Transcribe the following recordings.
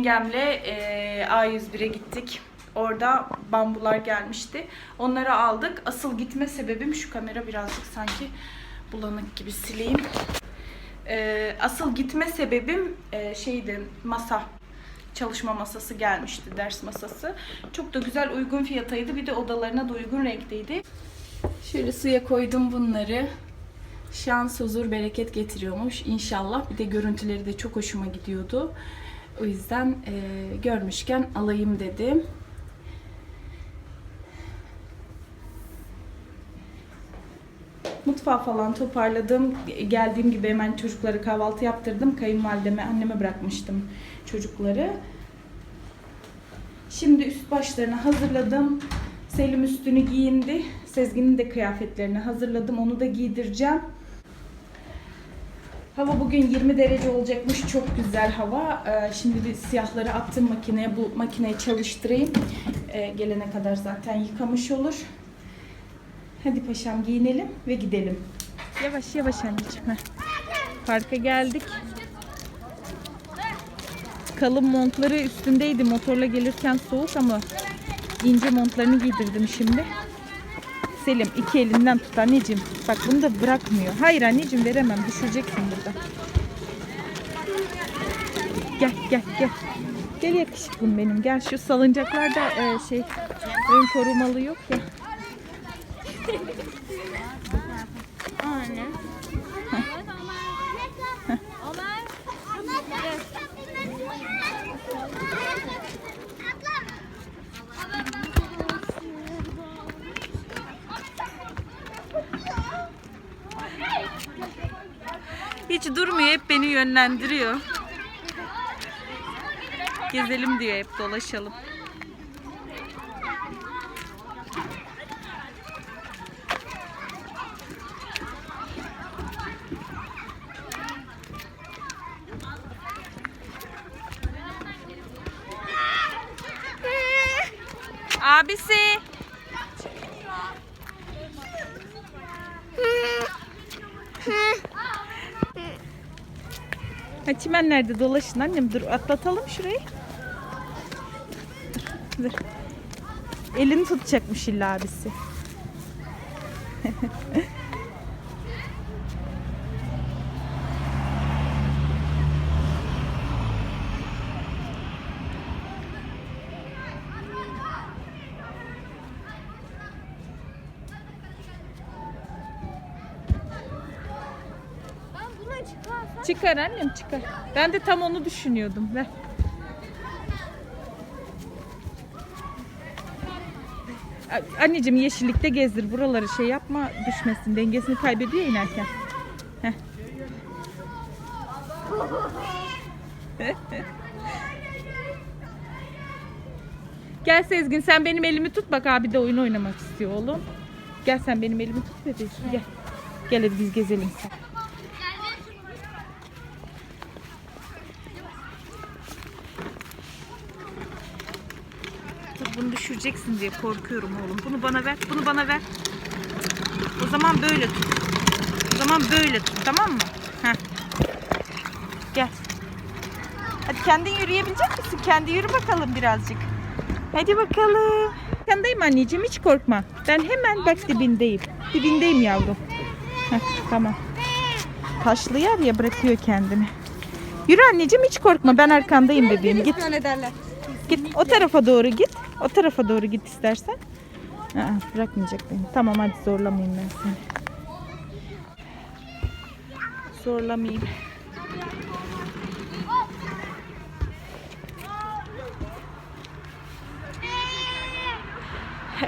Yengemle e, A101'e gittik. Orada bambular gelmişti. Onları aldık. Asıl gitme sebebim şu kamera birazcık sanki bulanık gibi sileyim. E, asıl gitme sebebim e, şeydi masa. Çalışma masası gelmişti, ders masası. Çok da güzel uygun fiyataydı. Bir de odalarına da uygun renkteydi. Şöyle suya koydum bunları. Şans, huzur, bereket getiriyormuş inşallah. Bir de görüntüleri de çok hoşuma gidiyordu. O yüzden e, görmüşken alayım dedim. Mutfağı falan toparladım. Geldiğim gibi hemen çocuklara kahvaltı yaptırdım. Kayınvalideme, anneme bırakmıştım çocukları. Şimdi üst başlarını hazırladım. Selim üstünü giyindi. Sezgin'in de kıyafetlerini hazırladım. Onu da giydireceğim. Hava bugün 20 derece olacakmış. Çok güzel hava. Ee, şimdi bir siyahları attım makineye. Bu makineyi çalıştırayım. Ee, gelene kadar zaten yıkamış olur. Hadi paşam giyinelim ve gidelim. Yavaş yavaş anneciğim. heh. Parka geldik. Kalın montları üstündeydi. Motorla gelirken soğuk ama ince montlarını giydirdim şimdi. Selim iki elinden tut anneciğim. Bak bunu da bırakmıyor. Hayır anneciğim veremem. Düşüreceksin burada. Gel gel gel. Gel yakışıklım benim. Gel şu salıncaklarda e, şey ön korumalı yok ya. Anne. Hiç durmuyor. Hep beni yönlendiriyor. Gezelim diyor hep dolaşalım. Abisi. Ha, çimenlerde dolaşın annem. Dur atlatalım şurayı. Dur. dur. Elini tutacakmış illa abisi. Çıkar annem çıkar. Ben de tam onu düşünüyordum. Ver. Anneciğim yeşillikte gezdir. Buraları şey yapma düşmesin. Dengesini kaybediyor inerken. Heh. Gel Sezgin sen benim elimi tut bak abi de oyun oynamak istiyor oğlum. Gel sen benim elimi tut bebeğim gel. Gel hadi biz gezelim sen. Dur bunu düşüreceksin diye korkuyorum oğlum. Bunu bana ver. Bunu bana ver. O zaman böyle tut. O zaman böyle tut tamam mı? Heh. Gel. Hadi kendin yürüyebilecek misin? Kendi yürü bakalım birazcık. Hadi bakalım. Yandayım anneciğim hiç korkma. Ben hemen bak dibindeyim. Dibindeyim yavrum. Heh, tamam. Taşlı yer ya bırakıyor kendini. Yürü anneciğim hiç korkma. Ben arkandayım bebeğim. Git. Git o tarafa doğru git. O tarafa doğru git istersen. Aa, bırakmayacak beni. Tamam hadi zorlamayayım ben seni. Zorlamayayım.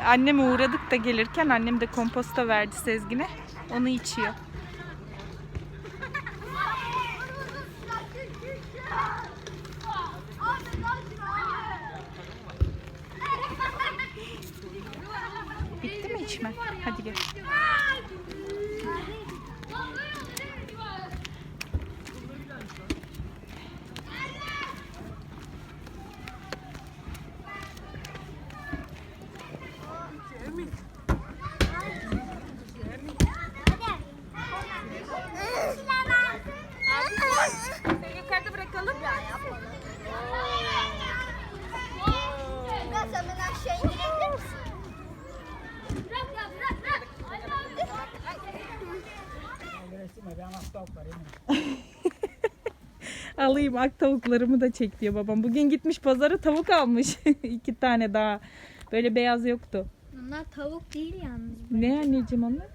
Anneme uğradık da gelirken annem de komposta verdi Sezgin'e. Onu içiyor. Alayım ak tavuklarımı da çek diyor babam. Bugün gitmiş pazara tavuk almış. İki tane daha. Böyle beyaz yoktu. Bunlar tavuk değil yalnız. Ne anneciğim onlar?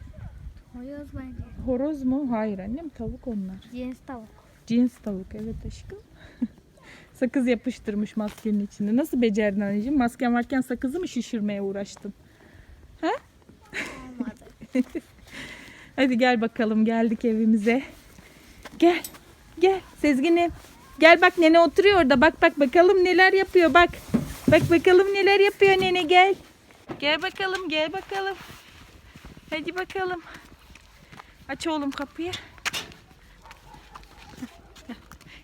Horoz bence. Horoz mu? Hayır annem tavuk onlar. Cins tavuk. Cins tavuk evet aşkım. Sakız yapıştırmış maskenin içine. Nasıl becerdin anneciğim? Masken varken sakızı mı şişirmeye uğraştın? Olmadı. Hadi gel bakalım geldik evimize. Gel. Gel Sezgin'im. Gel bak nene oturuyor orada. Bak bak bakalım neler yapıyor bak. Bak bakalım neler yapıyor nene gel. Gel bakalım gel bakalım. Hadi bakalım. Aç oğlum kapıyı.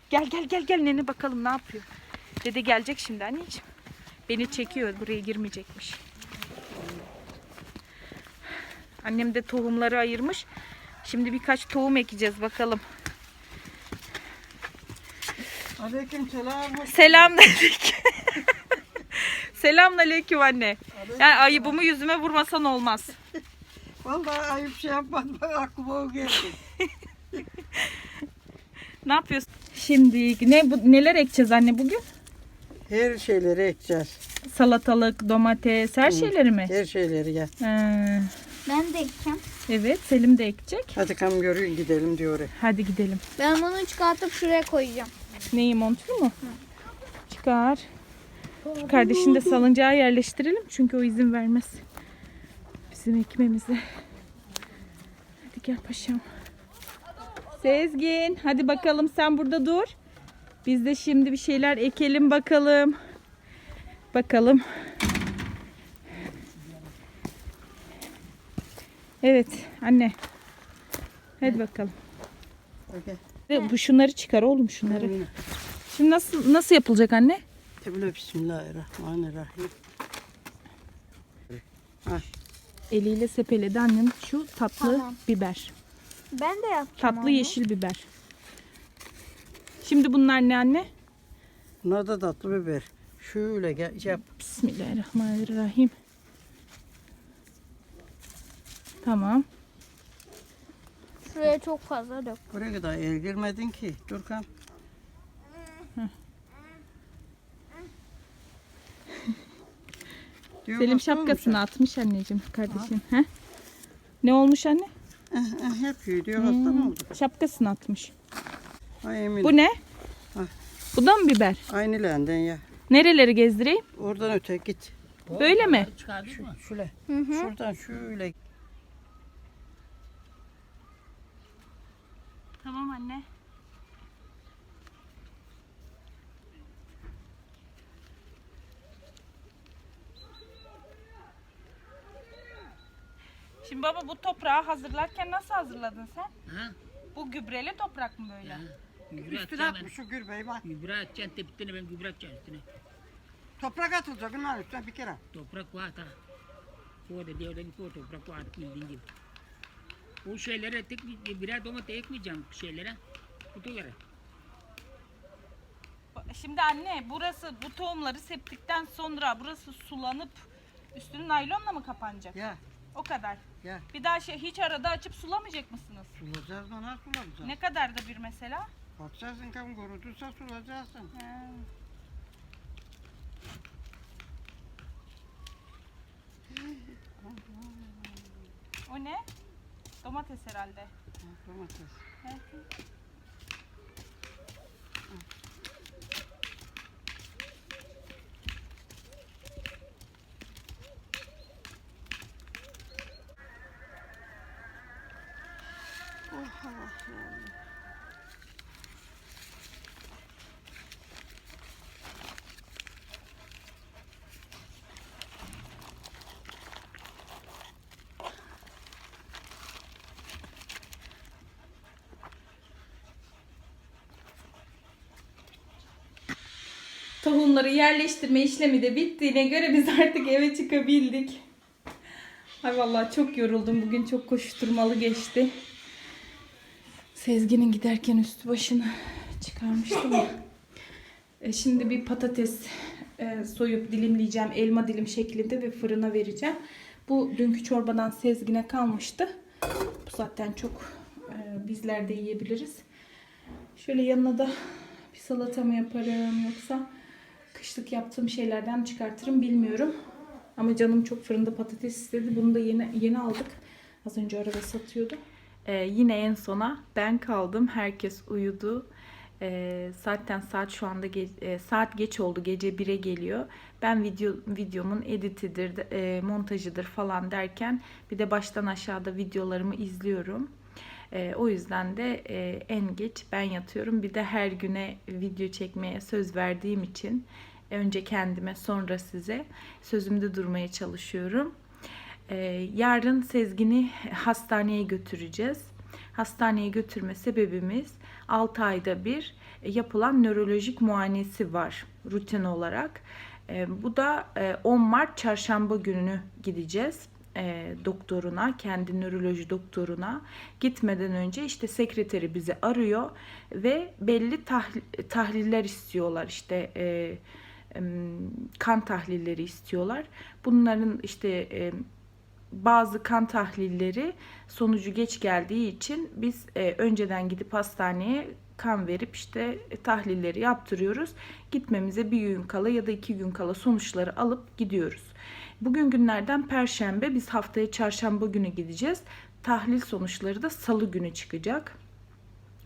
Gel gel gel gel nene bakalım ne yapıyor. Dede gelecek şimdi anneciğim. Beni çekiyor buraya girmeyecekmiş. Annem de tohumları ayırmış. Şimdi birkaç tohum ekeceğiz bakalım. Aleyküm selam. Selam dedik. Selamünaleyküm anne. Yani ayıbımı yüzüme vurmasan olmaz. Vallahi ayıp şey yapmadım. Aklıma o geldi. Ne yapıyorsun? Şimdi ne bu neler ekeceğiz anne bugün? Her şeyleri ekeceğiz. Salatalık, domates, her şeyleri mi? Her şeyleri gel. Ee, Ben de ekeceğim. evet, Selim de ekecek. Hadi kam görün gidelim diyor. Hadi gidelim. Ben bunu çıkartıp şuraya koyacağım. Neyi montunu mu? Çıkar. Kardeşini de salıncağa yerleştirelim çünkü o izin vermez. Bizim ekmemize. Hadi gel paşam. Sezgin hadi bakalım sen burada dur. Biz de şimdi bir şeyler ekelim bakalım. Bakalım. Evet anne. Hadi bakalım. Okey. Ve Bu şunları çıkar oğlum şunları. Şimdi nasıl nasıl yapılacak anne? Tebile bismillahirrahmanirrahim. Eliyle sepeledi annem şu tatlı Tamam. biber. Ben de yapacağım Tatlı onu. yeşil biber. Şimdi bunlar ne anne? Bunlar da tatlı biber. Şöyle gel yap. Bismillahirrahmanirrahim. Tamam. Şuraya çok fazla dök. Buraya kadar el girmedin ki. Dur Diyor, Selim şapkasını olmuş atmış anneciğim kardeşim. He? Ne olmuş anne? ha. Eh, eh, yapıyor diyor hasta mı oldu? Şapkasını atmış. Ay. Bu ne? Ha. Bu da mı biber? Aynı lenden ya. Nereleri gezdireyim? Oradan öte git. Böyle mi? Şu, şöyle. Hı hı. Şuradan şöyle. Tamam anne. Bu toprağı hazırlarken nasıl hazırladın sen? Ha? Bu gübreli toprak mı böyle? Gübre Üstüne atacağım atmış şu gübreyi bak. ben. Gübre atacaksın tepkini ben gübre atacağım üstüne. Toprak atılacak bunlar üstüne bir kere. Toprak var ta. O da diyor ki o toprak var bildiğin gibi. O şeylere tek birer domates ekmeyeceğim şeylere. Kutulara. Şimdi anne burası bu tohumları septikten sonra burası sulanıp üstünü naylonla mı kapanacak? Ya O kadar. ya Bir daha şey hiç arada açıp sulamayacak mısınız? sulayacağız mı nasıl sulayacağız? Ne kadar da bir mesela? Bakacaksın kam kuruduysa sulayacaksın. He. O ne? Domates herhalde. Ha, Domates. Tohumları yerleştirme işlemi de bittiğine göre biz artık eve çıkabildik. Ay vallahi çok yoruldum. Bugün çok koşturmalı geçti. Sezgin'in giderken üstü başını çıkarmıştım. E, Şimdi bir patates e, soyup dilimleyeceğim. Elma dilim şeklinde ve fırına vereceğim. Bu dünkü çorbadan Sezgin'e kalmıştı. Bu zaten çok e, bizler de yiyebiliriz. Şöyle yanına da bir salata mı yaparım yoksa kışlık yaptığım şeylerden çıkartırım bilmiyorum. Ama canım çok fırında patates istedi. Bunu da yeni yeni aldık. Az önce araba satıyordu. Ee, yine en sona ben kaldım. Herkes uyudu. Ee, zaten saat şu anda ge- e, saat geç oldu. Gece 1'e geliyor. Ben video videomun editidir, e, montajıdır falan derken bir de baştan aşağıda videolarımı izliyorum. Ee, o yüzden de e, en geç ben yatıyorum. Bir de her güne video çekmeye söz verdiğim için önce kendime sonra size sözümde durmaya çalışıyorum. Ee, yarın Sezgin'i hastaneye götüreceğiz. Hastaneye götürme sebebimiz 6 ayda bir e, yapılan nörolojik muayenesi var rutin olarak. E, Bu da e, 10 Mart çarşamba günü gideceğiz e, doktoruna, kendi nöroloji doktoruna. Gitmeden önce işte sekreteri bizi arıyor ve belli tahli- tahliller istiyorlar. İşte e, kan tahlilleri istiyorlar. Bunların işte bazı kan tahlilleri sonucu geç geldiği için biz e, önceden gidip hastaneye kan verip işte e, tahlilleri yaptırıyoruz. Gitmemize bir gün kala ya da iki gün kala sonuçları alıp gidiyoruz. Bugün günlerden perşembe biz haftaya çarşamba günü gideceğiz. Tahlil sonuçları da salı günü çıkacak.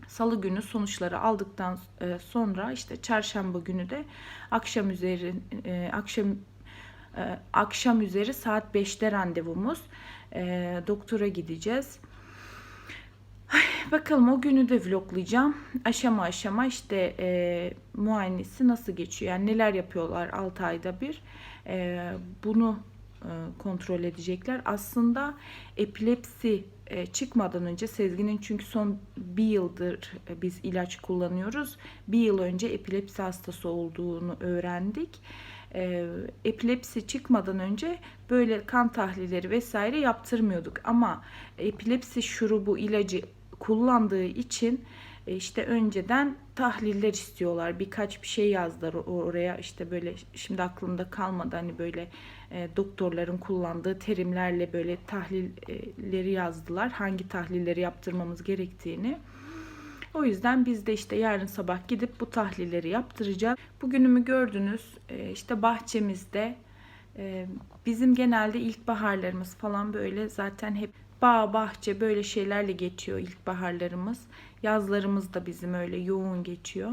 Salı günü sonuçları aldıktan e, sonra işte çarşamba günü de akşam üzeri e, akşam e, akşam üzeri saat 5'te randevumuz. Doktora gideceğiz. Bakalım o günü de vloglayacağım. Aşama aşama işte e, muayenesi nasıl geçiyor? Yani neler yapıyorlar 6 ayda bir. E, bunu kontrol edecekler. Aslında epilepsi e, çıkmadan önce Sezgin'in çünkü son bir yıldır e, biz ilaç kullanıyoruz. Bir yıl önce epilepsi hastası olduğunu öğrendik. E, epilepsi çıkmadan önce böyle kan tahlilleri vesaire yaptırmıyorduk. Ama epilepsi şurubu ilacı kullandığı için e, işte önceden tahliller istiyorlar. Birkaç bir şey yazdılar oraya işte böyle şimdi aklımda kalmadı hani böyle e, doktorların kullandığı terimlerle böyle tahlilleri yazdılar. Hangi tahlilleri yaptırmamız gerektiğini. O yüzden biz de işte yarın sabah gidip bu tahlilleri yaptıracağız. Bugünümü gördünüz. E, işte bahçemizde e, bizim genelde ilkbaharlarımız falan böyle zaten hep bağ, bahçe böyle şeylerle geçiyor ilkbaharlarımız. Yazlarımız da bizim öyle yoğun geçiyor.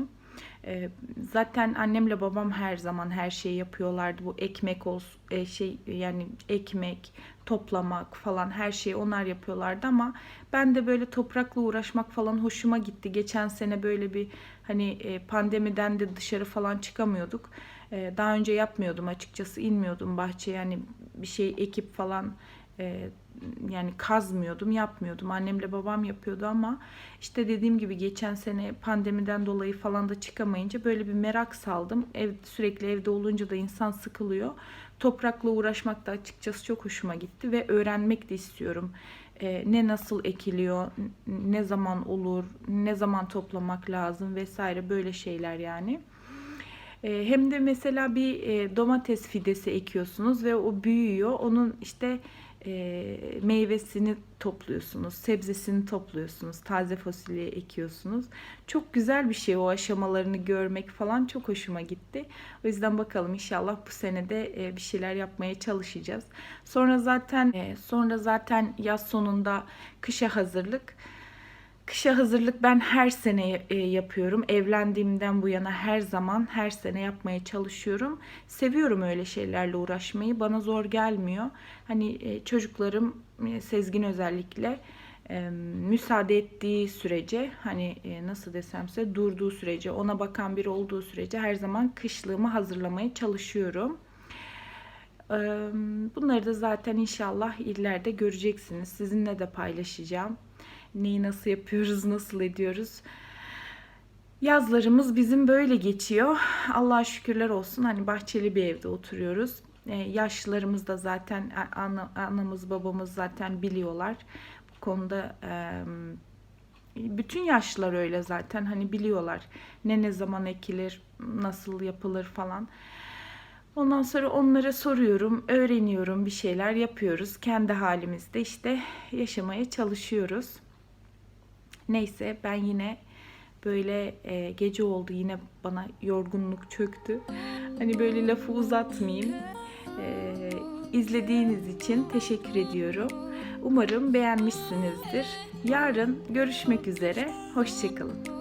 Ee, zaten annemle babam her zaman her şeyi yapıyorlardı. Bu ekmek olsun, e, şey yani ekmek toplamak falan her şeyi onlar yapıyorlardı ama ben de böyle toprakla uğraşmak falan hoşuma gitti. Geçen sene böyle bir hani e, pandemiden de dışarı falan çıkamıyorduk. E, daha önce yapmıyordum açıkçası inmiyordum bahçeye yani bir şey ekip falan e, yani kazmıyordum, yapmıyordum. Annemle babam yapıyordu ama işte dediğim gibi geçen sene pandemiden dolayı falan da çıkamayınca böyle bir merak saldım. Ev sürekli evde olunca da insan sıkılıyor. Toprakla uğraşmak da açıkçası çok hoşuma gitti ve öğrenmek de istiyorum. Ee, ne nasıl ekiliyor, ne zaman olur, ne zaman toplamak lazım vesaire böyle şeyler yani. Ee, Hem de mesela bir e, domates fidesi ekiyorsunuz ve o büyüyor. Onun işte e, meyvesini topluyorsunuz, sebzesini topluyorsunuz, taze fasulye ekiyorsunuz. Çok güzel bir şey o aşamalarını görmek falan çok hoşuma gitti. O yüzden bakalım inşallah bu sene de e, bir şeyler yapmaya çalışacağız. Sonra zaten e, sonra zaten yaz sonunda kışa hazırlık. Kışa hazırlık ben her sene e, yapıyorum. Evlendiğimden bu yana her zaman her sene yapmaya çalışıyorum. Seviyorum öyle şeylerle uğraşmayı. Bana zor gelmiyor. Hani e, çocuklarım e, Sezgin özellikle müsaade ettiği sürece hani nasıl desem size durduğu sürece ona bakan biri olduğu sürece her zaman kışlığımı hazırlamaya çalışıyorum. Bunları da zaten inşallah ileride göreceksiniz. Sizinle de paylaşacağım neyi nasıl yapıyoruz, nasıl ediyoruz. Yazlarımız bizim böyle geçiyor. Allah'a şükürler olsun. Hani bahçeli bir evde oturuyoruz. Ee, yaşlılarımız da zaten ana, anamız babamız zaten biliyorlar. Bu konuda e, bütün yaşlılar öyle zaten hani biliyorlar ne ne zaman ekilir, nasıl yapılır falan. Ondan sonra onlara soruyorum, öğreniyorum, bir şeyler yapıyoruz. Kendi halimizde işte yaşamaya çalışıyoruz. Neyse ben yine böyle e, gece oldu yine bana yorgunluk çöktü. Hani böyle lafı uzatmayayım. E, izlediğiniz için teşekkür ediyorum. Umarım beğenmişsinizdir. Yarın görüşmek üzere. Hoşçakalın.